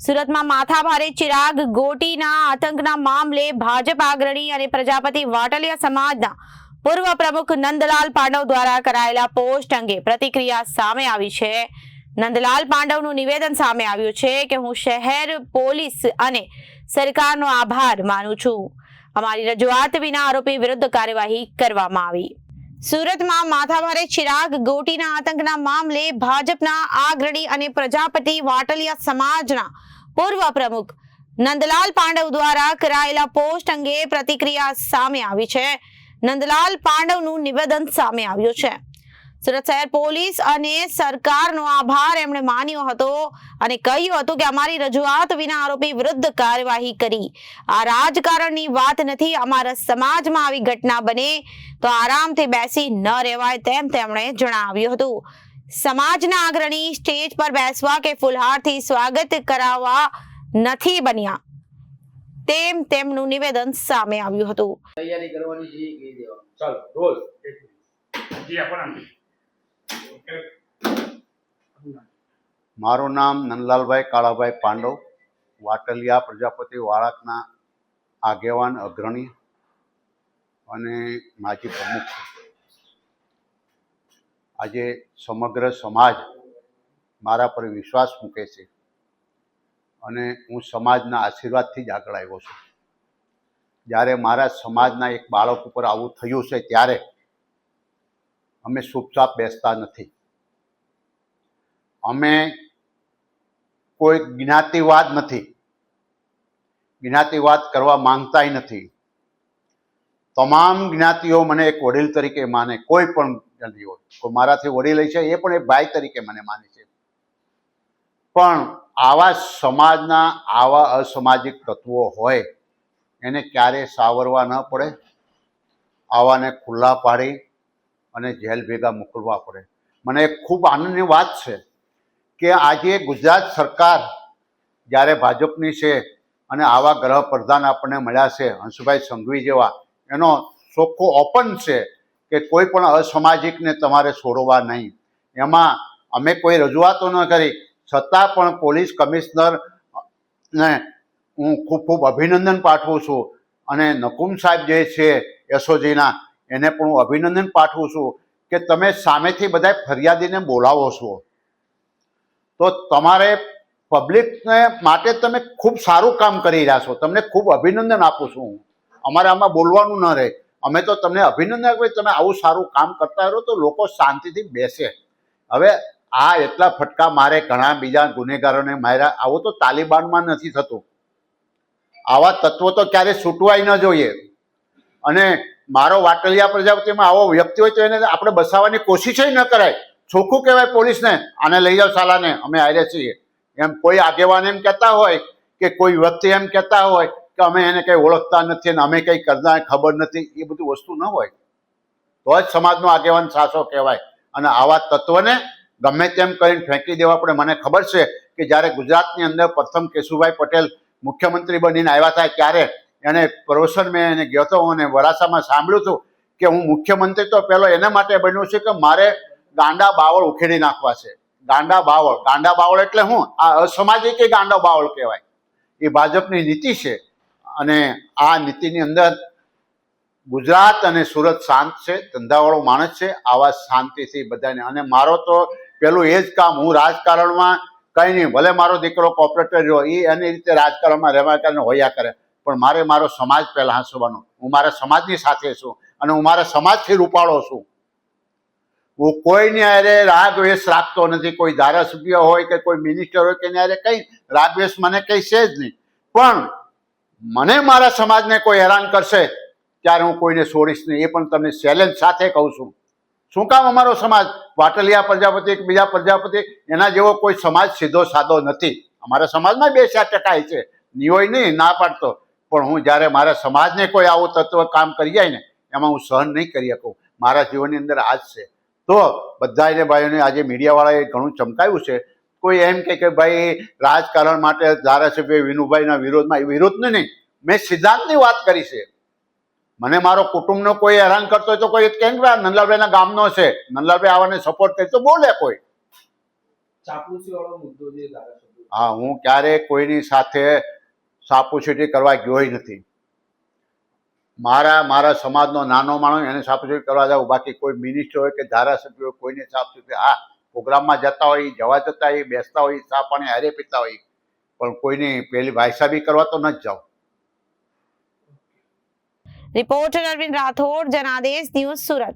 સુરતમાં માથાભારે ચિરાગ ગોટીના આતંકના મામલે ભાજપ અગ્રણી અને પ્રજાપતિ વાટલિયા સમાજના પૂર્વ પ્રમુખ નંદલાલ પાંડવ દ્વારા કરાયેલા પોસ્ટ અંગે પ્રતિક્રિયા સામે આવી છે. નંદલાલ પાંડવનું નિવેદન સામે આવ્યું છે કે હું શહેર, પોલીસ અને સરકારનો આભાર માનું છું. અમારી રજૂઆત વિના આરોપી વિરુદ્ધ કાર્યવાહી કરવામાં આવી. સુરતમાં માથાભારે ચિરાગ ગોટીના આતંકના મામલે ભાજપના આગ્રણી અને પ્રજાપતિ વાટલિયા સમાજના પૂર્વ પ્રમુખ નંદલાલ પાંડવ દ્વારા કરાયેલા પોસ્ટ અંગે પ્રતિક્રિયા સામે આવી છે. નંદલાલ પાંડવનું નિવેદન સામે આવ્યું છે. સુરત શહેર પોલીસ અને સરકારનો આભાર એમણે માન્યો હતો અને કહ્યું હતું કે અમારી રજૂઆત વિના આરોપી વિરુદ્ધ કાર્યવાહી કરી. આ રાજકારણની વાત નથી, અમારા સમાજમાં આવી ઘટના બને તો આરામથી બેસી ન રહેવાય તેમ તેમણે જણાવ્યું હતું. સમાજના અગ્રણી સ્ટેજ પર બેસવા કે ફુલહારથી સ્વાગત કરાવવા નથી બન્યા. તેમ તેમનું નિવેદન સામે આવ્યું હતું. તૈયારી કરવાની છે કહી દેવાનું. ચાલો રોલ જી આપો મારું નામ નંદલાલભાઈ કાળાભાઈ પાંડવ વાટલિયા પ્રજાપતિ વાળકના આગેવાન અગ્રણી અને માજી પ્રમુખ. છું આજે સમગ્ર સમાજ મારા પર વિશ્વાસ મૂકે છે અને હું સમાજના આશીર્વાદથી જ આગળ આવ્યો છું. જ્યારે મારા સમાજના એક બાળક ઉપર આવું થયું છે ત્યારે અમે ચૂપચાપ બેસતા નથી. અમે કોઈ જ્ઞાતિવાદ નથી. જ્ઞાતિવાદ કરવા માંગતાય નથી. તમામ જ્ઞાતિઓ મને એક વડીલ તરીકે માને, કોઈ પણ જ્ઞાતિ હોય. મારાથી વડીલ છે. એ પણ એ ભાઈ તરીકે મને માને છે. પણ આવા સમાજના આવા અસામાજિક તત્વો હોય, એને ક્યારેય સાવરવા ન પડે. આવાને ખુલ્લા પાડી અને જેલ ભેગા મોકલવા પડે. મને ખૂબ આનંદની વાત છે કે આજે ગુજરાત સરકાર જ્યારે ભાજપની છે અને આવા ગ્રહ પ્રધાન આપણને મળ્યા છે, હંસભાઈ સંઘવી જેવા, એનો ચોખ્ખો ઓપન છે કે કોઈ પણ અસામાજિકને તમારે છોડવા નહીં. એમાં અમે કોઈ રજૂઆતો ન કરી. છતાં પણ પોલીસ કમિશનર ને હું ખૂબ ખૂબ અભિનંદન પાઠવું છું. અને નકુમ સાહેબ જે છે, એસઓજીના, એને પણ હું અભિનંદન પાઠવું છું કે તમે સામેથી બધા ફરિયાદીને બોલાવો છો. તો તમારે પબ્લિકને માટે તમે ખૂબ સારું કામ કરી રહ્યા છો. તમને ખૂબ અભિનંદન આપું છું હું. અમારે આમાં બોલવાનું ન રહે. અમે તો તમને અભિનંદન આપીએ તમે આવું સારું કામ કરતા રહો તો લોકો શાંતિથી બેસે. હવે આ એટલા ફટકા મારે ઘણા બીજા ગુનેગારોને માર્યા. આવું તો તાલિબાનમાં નથી થતું. આવા તત્વો તો ક્યારે છૂટવાય ન જોઈએ. અને મારો વાટલિયા પ્રજાપતિમાં આવો વ્યક્તિ હોય તો એને આપણે બસાવવાની કોશિશ ન કરાય. ચોખ્ખું કહેવાય પોલીસને, આને લઈ જાઓ સાલાને અમે આવ્યા છીએ. એમ કોઈ આગેવાન એમ કહેતા હોય કે કોઈ વ્યક્તિ એમ કહેતા હોય કે અમે એને કંઈ ઓળખતા નથી અને અમે કંઈ કરતા ખબર નથી, એ બધું વસ્તુ ન હોય. તો જ સમાજનો આગેવાન સાસો કહેવાય. અને આવા તત્વને ગમે તેમ કરીને ફેંકી દેવા પડે. મને ખબર છે કે જ્યારે ગુજરાતની અંદર પ્રથમ કેશુભાઈ પટેલ મુખ્યમંત્રી બનીને આવ્યા હતા ત્યારે એને પ્રવસન મેં એને ગયો હતો અને વરાસામાં સાંભળ્યું હતું કે હું મુખ્યમંત્રી તો પહેલો એના માટે બન્યો છે કે મારે ગાંડા બાવળ ઉખેડી નાખવા છે. ગાંડા બાવળ. ગાંડા બાવળ એટલે હું? આ અસામાજિક ગાંડા બાવળ કહેવાય. એ ભાજપની નીતિ છે. અને આ નીતિની અંદર ગુજરાત અને સુરત શાંત છે, ધંધાવાળો માણસ છે, આવા શાંતિથી બધાને. અને મારો તો પેલું એ જ કામ, હું રાજકારણમાં કંઈ નહીં, ભલે મારો દીકરો કોપરેટર રહ્યો, એ એની રીતે રાજકારણમાં રહેવા કરીને હોયા કરે. પણ મારે મારો સમાજ પહેલાં હાંસવાનો. હું મારા સમાજની સાથે છું અને હું મારા સમાજથી રૂપાળો છું. હું કોઈની અરે રાગવેશ રાખતો નથી. કોઈ ધારાસભ્ય હોય કે કોઈ મિનિસ્ટર હોય કે હારે કંઈ. રાગવેશ મને કંઈ છે જ નહીં. પણ મને મારા સમાજને કોઈ હેરાન કરશે, ત્યારે હું કોઈને છોડીશ નહીં. એ પણ તમને ચેલેન્જ સાથે કહું છું. શું કામ અમારો સમાજ? વાટલિયા પ્રજાપતિ કે બીજા પ્રજાપતિ, એના જેવો કોઈ સમાજ સીધો સાદો નથી. અમારા સમાજમાં બે ચાર ટકા છે. નિયોય નહીં, ના પાડતો. પણ હું જ્યારે મારા સમાજને કોઈ આવું તત્વ કામ કરી જાય ને, એમાં હું સહન નહીં કરી શકું. મારા જીવનની અંદર આ જ છે. તો બધાને ભાઈઓને, આજે મીડિયાવાળાએ ઘણું ચમકાયું છે. કોઈ એમ કે ભાઈ રાજકારણ માટે ધારાસભ્ય વિનુભાઈના વિરોધમાં વિરોધને નહીં મેં સિદ્ધાંતની વાત કરી છે. મને મારો કુટુંબનો કોઈ હેરાન કરતો હોય તો કોઈ કેમ કે નંદલાલભાઈના ગામનો છે. નંદલાલભાઈ આવાને સપોર્ટ કરી તો બોલે કોઈ. હા હું ક્યારેય કોઈની સાથે સાપુસીટી કરવા ગયો નથી. મારા મારા સમાજનો નાનો માણસ એને સાપુસીટી કરવા જાવ બાકી કોઈ મિનિસ્ટર હોય કે ધારાસભ્ય હોય કોઈને સાપુસીટી હા પ્રોગ્રામમાં જતા હોય, જવા જતા હોય, બેસતા હોય, ચા પાણી હારે પીતા હોય, પણ કોઈની પેલી ભાઈસાબી કરવા તો ન જ જાઉં. Reporter Arvind Rathod, Janadesh, news Surat.